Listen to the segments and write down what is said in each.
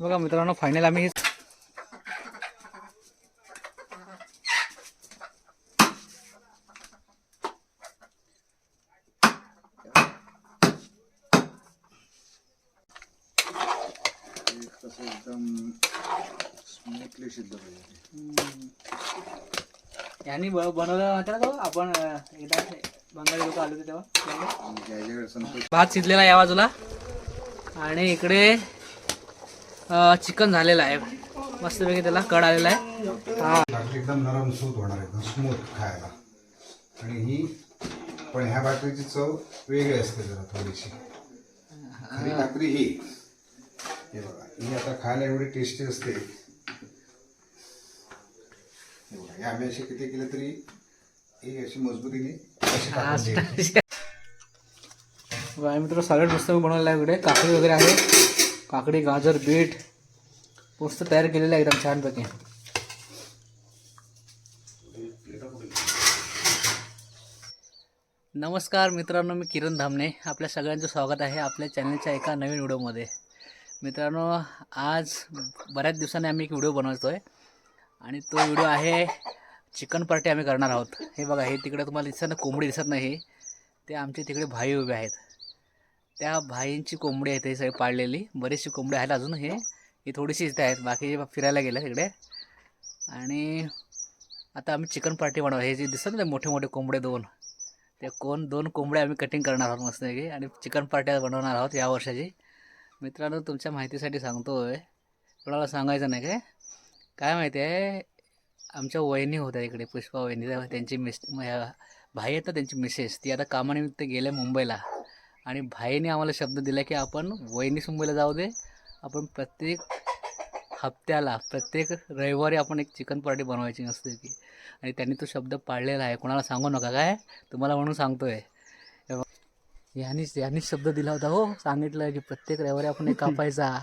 बघा मित्रांनो फायनल आम्ही यांनी बनवलं होतं ना तो आपण एकदा बंगाली लोक आले होते तेव्हा. भात शिजलेला आहे या बाजूला. आणि इकडे चिकन झालेलं आहे. मस्तपैकी त्याला कड आलेला आहे. हा. एकदम नरम सूत होणार एकदम स्मूथ खायला. आणि ही पण ह्या भाकरीची चव वेगळी असते जरा थोडीशी. खरी भाकरी ही. हे बघा ही आता खायला एवढी टेस्टी असते. हे आम्ही असे किती केले तरी ही अशी मजबुतीने मित्र सॅलड मस्त बनवलेलं आहे इकडे काकडी वगैरे आहे. काकडी गाजर बीट मस्त तयार केलेलं आहे एकदम छानपैकी. नमस्कार मित्रांनो मी किरण धामणे. आपल्या सगळ्यांचं स्वागत आहे आपल्या चॅनलच्या एका नवीन व्हिडिओमध्ये. मित्रांनो आज बऱ्याच दिवसांनी आम्ही एक व्हिडिओ बनवतो आहे आणि तो व्हिडिओ आहे चिकन पार्टी आम्ही करणार आहोत. हे बघा हे तिकडे तुम्हाला दिसत ना कोंबडी दिसत नाही. ते आमचे तिकडे भाई उभे आहेत. त्या भाईंची कोंबडी आहेत हे सगळी पाळलेली. बरीचशी कोंबडी आहेत अजून हे. ही थोडीशी इथे आहेत. बाकी फिरायला गेल्या तिकडे. आणि आता आम्ही चिकन पार्टी बनवू हे जे दिसत ना मोठे मोठे कोंबडे दोन. ते कोण दोन कोंबडे आम्ही कटिंग करणार आहोत मस्तपैकी आणि चिकन पार्टी बनवणार आहोत या वर्षाची. मित्रांनो तुमच्या माहितीसाठी सांगतो आहे कोणाला सांगायचं नाही काय? काय माहिती आहे? आमच्या वहिनी होत्या इकडे पुष्पा वहिनी. त्यांची मिस भाई आहेत ना त्यांची मिसेस ती आता कामानिमित्त गेले मुंबईला. आणि भाईने आम्हाला शब्द दिला की आपण वहिनी मुंबईला जाऊ दे. आपण प्रत्येक हप्त्याला प्रत्येक रविवारी आपण एक चिकन पार्टी बनवायची असते की. आणि त्यांनी तो शब्द पाळलेला आहे. कोणाला सांगू नका. काय? तुम्हाला म्हणून सांगतो आहे बघ. यांनीच शब्द दिला होता हो. सांगितलं की प्रत्येक रविवारी आपण एक कापायचा.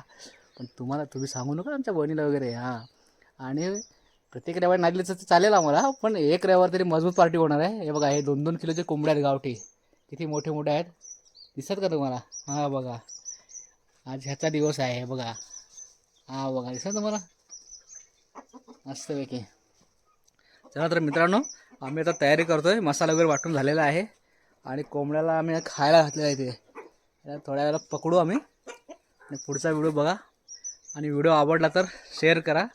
पण तुम्हाला तुम्ही सांगू नका आमच्या बहिणीला वगैरे. हां. आणि प्रत्येक रविवारी नाही दिलं तर चालेल आम्हाला. पण एक रविवार तरी मजबूत पार्टी होणार आहे. हे बघा हे दोन दोन किलोचे कोंबड्या आहेत गावठी. किती मोठे मोठे आहेत. दिसत का तुम्हाला? हा बघा. आज ह्याचा दिवस आहे बघा. हा बघा दिसत तुम्हाला? मस्तपैकी. चला तर मित्रांनो आम्ही आता तयारी करतोय. मसाला वगैरे वाटून झालेला आहे. आणि कोंबड्याला आम्ही खायला घातलेला आहे इथे. थोड्या वेळा पकडू आम्ही. आणि पुढचा व्हिडिओ बघा. आणि व्हिडिओ आवडला तर शेअर करा.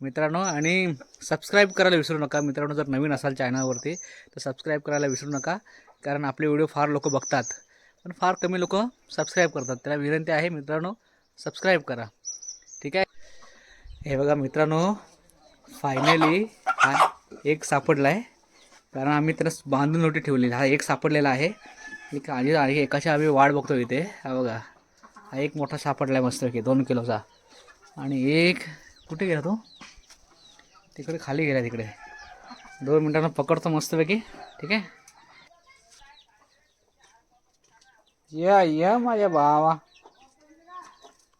मित्रांनो आणि सबस्क्राईब करायला विसरू नका. मित्रांनो जर नवीन असाल चॅनलवरती तर सबस्क्राईब करायला विसरू नका. कारण आपले व्हिडिओ फार लोक बघतात. पण फार कमी लोक सबस्क्राईब करतात. त्याला विनंती आहे मित्रांनो सबस्क्राईब करा. ठीक आहे? हे बघा मित्रांनो फायनली हा एक सापडला आहे कारण आम्ही त्याला बांधून नोटी ठेवलेली हा एक सापडलेला आहे. एक आणि आणि एकाची आम्ही वाट बघतो इथे. हा बघा हा एक मोठा सापडला आहे मस्तपैकी दोन किलोचा. आणि एक कुठे गेला तो? तिकडे खाली गेला तिकडे. दोन मिनटानं पकडतो मस्तपैकी ठीक आहे? या या माझ्या भावा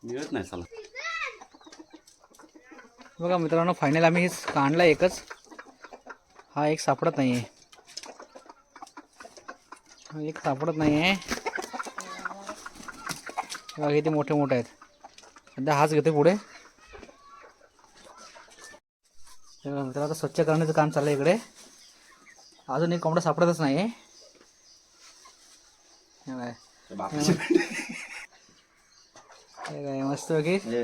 मिळत नाही चला. बघा मित्रांनो फायनल आम्ही हेच काढला एकच. हा एक सापडत नाही आहे हा एक सापडत नाही आहे बघा किती मोठे मोठे आहेत. सध्या हाच घेते पुढे. मित्रांनो आता स्वच्छ करण्याचं काम चाललं आहे इकडे. अजून एक कोंबडा सापडतच नाही आहे हे बघा. हे काय मस्त की हे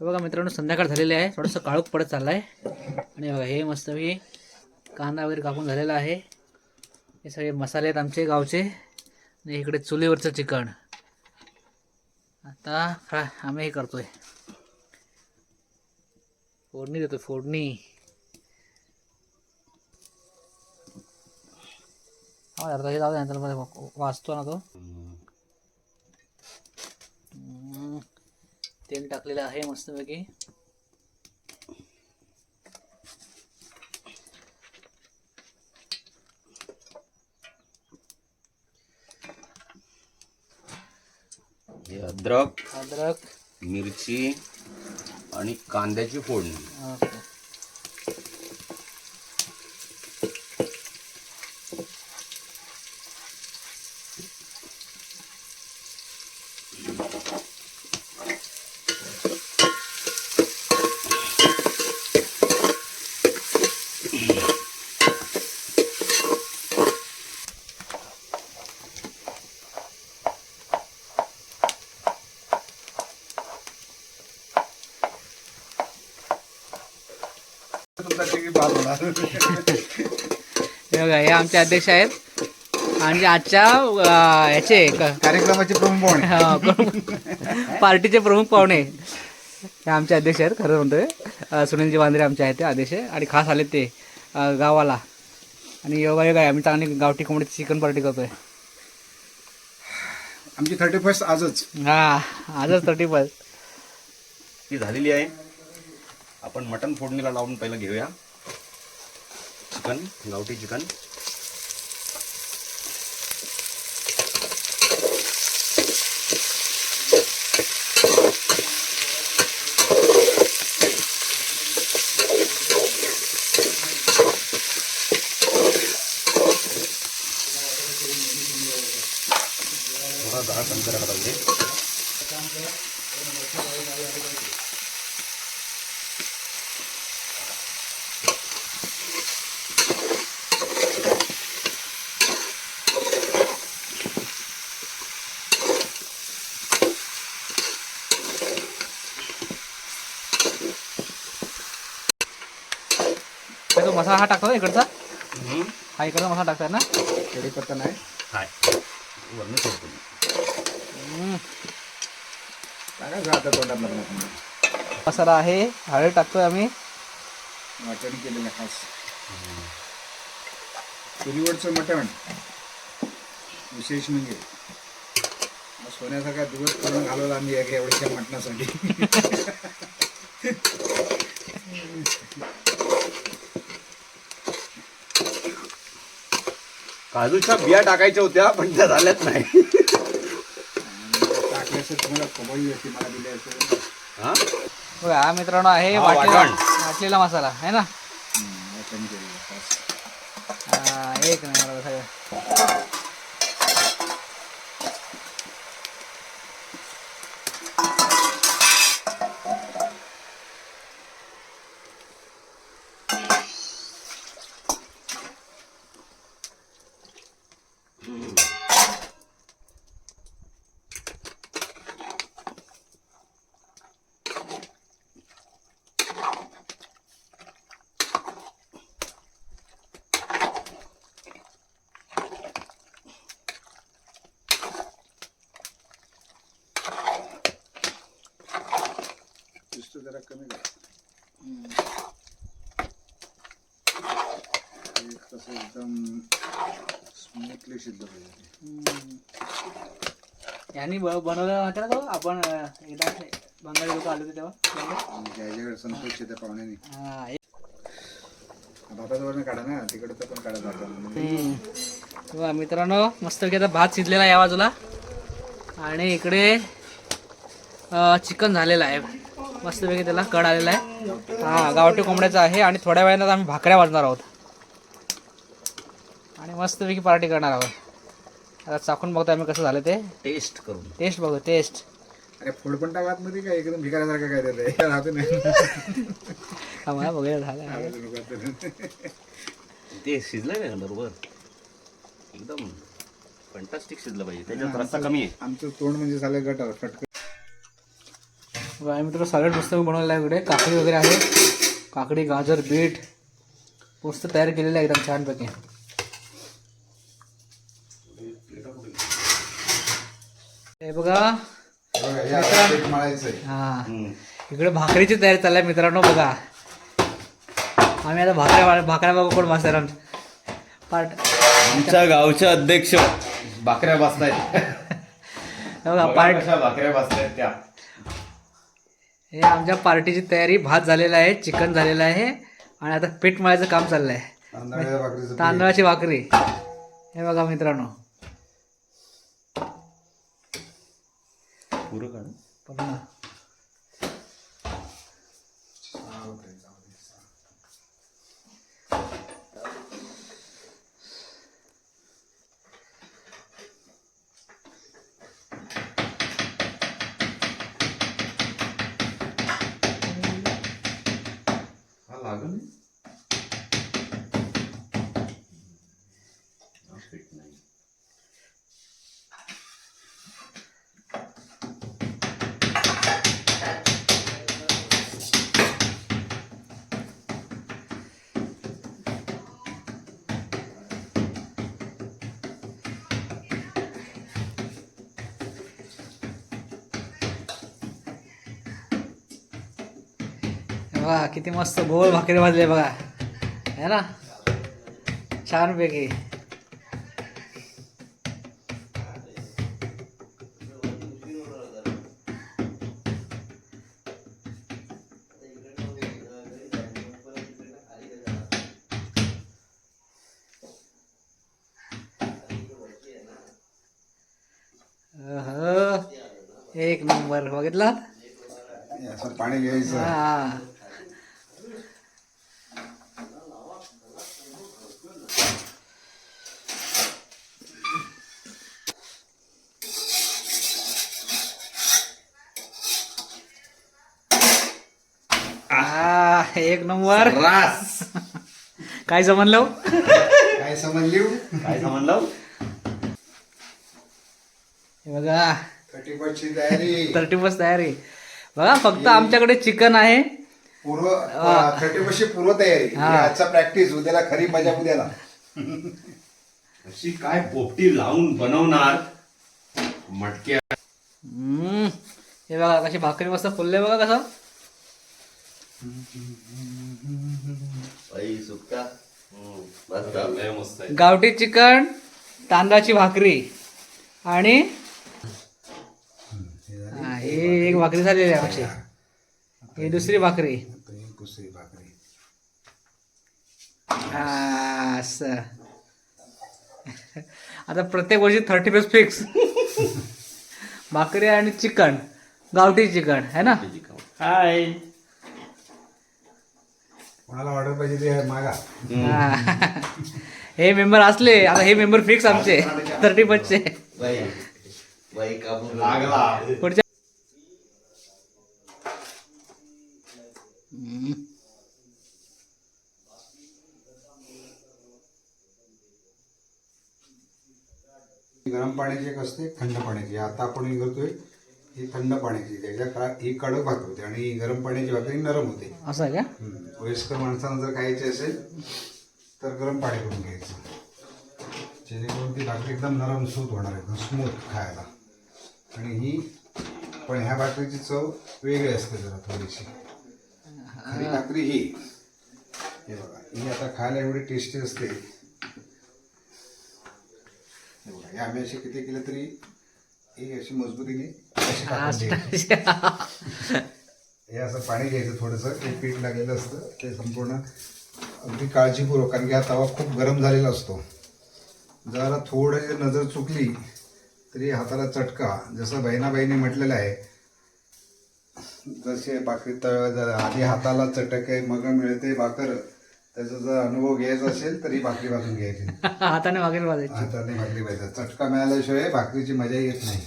बघा मित्रांनो संध्याकाळ झालेली आहे. थोडंसं काळोख पडत चाललं आहे आणि बघा हे मस्त मी कांदा वगैरे कापून झालेला आहे. हे सगळे मसाले आहेत आमचे गावचे. आणि इकडे चुलीवरचं चिकन आता फ्राय आम्ही हे करतोय. फोडणी देतोय फोडणी. अर्धा जाऊ दे, नंतर वाचतो ना तो. तेल टाकलेलं आहे मस्तपैकी. अद्रक अद्रक. मिरची आणि कांद्याची फोडणी. हे बघा हे आमचे अध्यक्ष आहेत. आणि आजच्या याचे कार्यक्रमाचे प्रमुख पाहुणे हा, प्रमुख- पार्टीचे प्रमुख पाहुणे हे आमचे अध्यक्ष आहेत खरं म्हणतोय सुनीलजी वांद्रे आमचे आहेत ते अध्यक्ष. आणि खास आले ते गावाला आणि योगा योगा आहे आम्ही चांगली गावठी कोंबडीची चिकन पार्टी करतोय. आमची थर्टी फर्स्ट आजच. हा आजच थर्टी फर्स्ट ती झालेली आहे. आपण मटण फोडणीला लावून पहिलं घेऊया. चिकन गावठी चिकन थोडा डाळ कमी करायला पाहिजे तो मसाला हा टाकतो इकडचा. हा इकडचा मसाला टाकताय ना? कढीपत्ता नाही. हाय. वरनं सोडतो तोंडात मसाला आहे हळद टाकतोय आम्ही. वाटण केलेलं खास. चुलीवरचं मटण. विशेष म्हणजे. सोन्यासारखा दिवस पूर्ण घालवला आम्ही या एवढ्याच्या मटणासाठी. काजूच्या बिया टाकायच्या होत्या पण त्या झाल्याच नाही. तुम्हाला मला दिली हा? बघा, हा मित्रांनो आहे हा, वाटलेला वाटण. वाटलेला मसाला आहे ना वाटण केलेलं खास हा, एक नाही मला सगळं नुसतं जरा कमी करा. एकदम स्मूथली शिजलं पाहिजे. यांनी बनवलं होतं तो? आपण एकदा बंगाली लोक आले होते तेव्हा. ज्याच्याकडे संतोष त्या पाहुण्याने. एक- भाताचं वरण काढा ना तिकडचं पण काढा मित्रांनो मस्त आता भात शिजलेला आहे या बाजूला. आणि इकडे चिकन झालेलं आहे. मस्तपैकी त्याला कड आलेला आहे. हा गावठी कोंबड्याचा आहे आणि थोड्या वेळानं आम्ही भाकऱ्या वाजणार आहोत. आणि मस्तपैकी पार्टी करणार आहोत. आता चाकून बघतो आम्ही कसं झालं ते. टेस्ट करून. टेस्ट बघू टेस्ट अरे फोडपण टाकात मध्ये काय एकदम भिकाऱ्यासारखं काय देत राहतो नाही आम्हाला बघूया झालं. ते शिजलं नाही बरोबर? एकदम फंटास्टिक शिजलं पाहिजे. त्याच्यात रस्ता कमी आहे. आमचं तोंड म्हणजे झालं गटार फटकन. बघा मित्र सॅलड मस्त मी बनवलेलं आहे इकडे. काकडी वगैरे आहे. काकडी गाजर बीट. मस्त तयार केलेलं आहे एकदम छानपैकी. हे बघा. हा. इकडे भाकरीची तयारी चालली आहे मित्रांनो बघा. आम्ही आता भाकऱ्या भाकऱ्या बघू कोण मास्तर पार्ट. आमच्या गावचे अध्यक्ष भाकऱ्या बसतायत. बघा पार्ट. भाकऱ्या बसतायत त्या. हे आमच्या पार्टीची तयारी भात झालेला आहे चिकन झालेलं आहे आणि आता पीठ मळायचं काम चाललं आहे. तांदळाची भाकरी. हे बघा मित्रांनो. पुरं किती मस्त गोल भाकरी भाजले बघा. है ना? छानपैकी. अहं. एक नंबर बघितला पाणी घ्यायचं. हा. एक नंबर. रास काय समजलं? काय समजली काय समजलं? हे बघा. थर्टी ची तयारी. थर्टी फर्स्ट तयारी. बघा फक्त आमच्याकडे चिकन आहे. पूर्व थर्टी ची पूर्व तयारी. हा. म्हणजे आजचा प्रॅक्टिस उद्याला खरी मजा उद्याला. अशी काय पोपटी लावून बनवणार? मटक्या. हम्म. हे बघा कशी भाकरी मस्त फुलले बघा कसं. सुक्का. मस्त आहे. गावठी चिकन तांदळाची भाकरी आणि हा, ही एक भाकरी झालेली आहे आमची ही दुसरी भाकरी. आता दुसरी भाकरी हा, असं. आता प्रत्येक वर्षी थर्टी पेस फिक्स भाकरी आणि चिकन गावठी चिकन है ना? हाय कोणाला ऑर्डर पाहिजे ते मागा हा. हे मेंबर असले आता हे मेंबर फिक्स आमचे थर्टी चे लागला पुढच्या हम्म. गरम पाण्याची एक असते थंड पाण्याची आता आपण ही करतोय ही थंड पाण्याची त्याच्या का ही कडक भाकर होते आणि गरम पाण्याची भाकरी नरम होते. असं आहे का? हम्म. वयस्कर माणसांना जर खायची असेल तर गरम पाणी करून घ्यायचं. जेणेकरून ती भाकरी एकदम नरम सूत होणार एकदम स्मूथ खायला. आणि ही पण ह्या भाकरीची चव वेगळी असते जरा थोडीशी. खरी भाकरी ही. हे बघा ही आता खायला एवढी टेस्टी असते. हे बघा, हे आम्ही असे किती केलं तरी ही अशी मजबूतीने अशी. हे असं पाणी घ्यायचं थोडंसं ते पीठ लागलेलं असतं ते संपूर्ण अगदी काळजीपूर्वक कारण की हा तवा खूप गरम झालेला असतो जरा थोडं जर नजर चुकली तरी हाताला चटका जसं बहिणाबाईने म्हटलेलं आहे जसे भाकरी तळ आधी हाताला चटक आहे मग मिळते भाकर त्याचा जर अनुभव घ्यायचा असेल तरी भाकरी भाजून घ्यायची. हाताने भाकरी भाजायची. हाताने भाकरी पाहिजे चटका मिळाल्याशिवाय भाकरीची मजा येत नाही.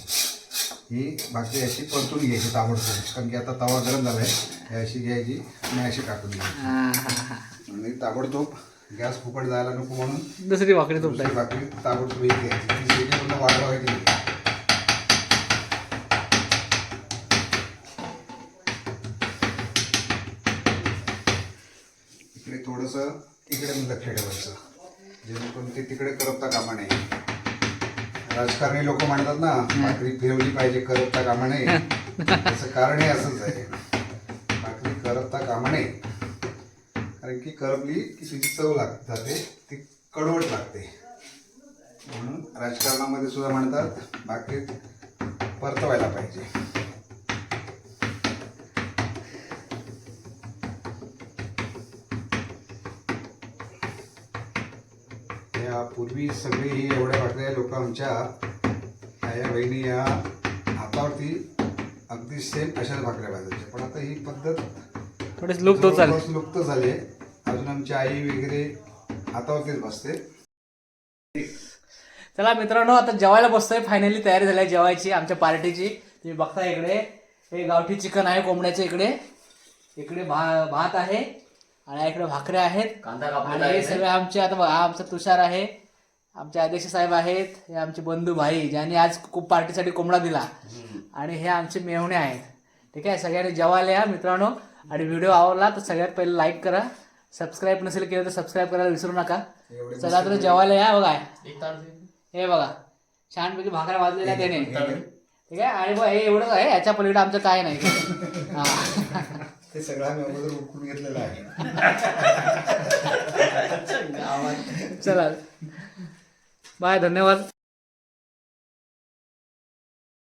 ही भाकरी अशी परतून घ्यायची ताबडतोब. कारण की आता तवा गरम झाला आहे ही अशी घ्यायची आणि अशी टाकून घ्यायची. हा, हा, हा. आणि ताबडतोब गॅस फुकट जायला नको म्हणून दुसरी भाकरी भाकरी ताबडतोब ही घ्यायची वाढवायची थोडंसं तिकडे लक्ष ठेवायचं. जेणेकरून ते तिकडे करपता कामा नये. राजकारणी लोक म्हणतात ना भाकरी फिरवली पाहिजे करपता कामा नये. त्याचं कारणही असंच आहे. भाकरी करपता कामा नये. कारण की करपली की तिची चव लाग जाते ती कडवट लागते. म्हणून राजकारणामध्ये सुद्धा म्हणतात भाकरी परतवायला पाहिजे. पूर्वी सगळी ही एवढ्या भाकऱ्या लोक आमच्या या बहिणी या हातावरती अगदी सेम अशाच भाकऱ्या भाजायच्या पण आता ही पद्धत थोडेच लुप्त होत चालले जवळपास लुप्त झाले अजून आमची आई वगैरे हातावरतीच बसते. चला मित्रांनो आता जेवायला बसतोय. फायनली तयारी झाली आहे जेवायची आमच्या पार्टीची. तुम्ही बघता इकडे. हे गावठी चिकन आहे कोंबड्याच्या इकडे. इकडे भा भात आहे आणि इकडे भाकऱ्या आहेत. कांदा आणि हे सगळे आमचे आता बघा, आमचा तुषार आहे. आमचे अध्यक्ष साहेब आहेत हे आमचे बंधू भाई ज्यांनी आज खूप पार्टीसाठी कोंबडा दिला. आणि हे आमचे मेहुणे आहेत. ठीक आहे? सगळ्यांनी जेवायला या मित्रांनो आणि व्हिडिओ आवडला तर सगळ्यात पहिले लाईक करा. सबस्क्राईब नसेल केलं तर सबस्क्राईब करायला विसरू नका. चला तर जेवायला या बघा. हे बघा. छानपैकी भाकऱ्या वाजलेल्या त्याने. ठीक आहे? आणि बघ हे एवढंच आहे याच्या पलीकडे आमचं काय नाही. हा. ते सगळं घेतलेलं आहे. चला. बाय धन्यवाद.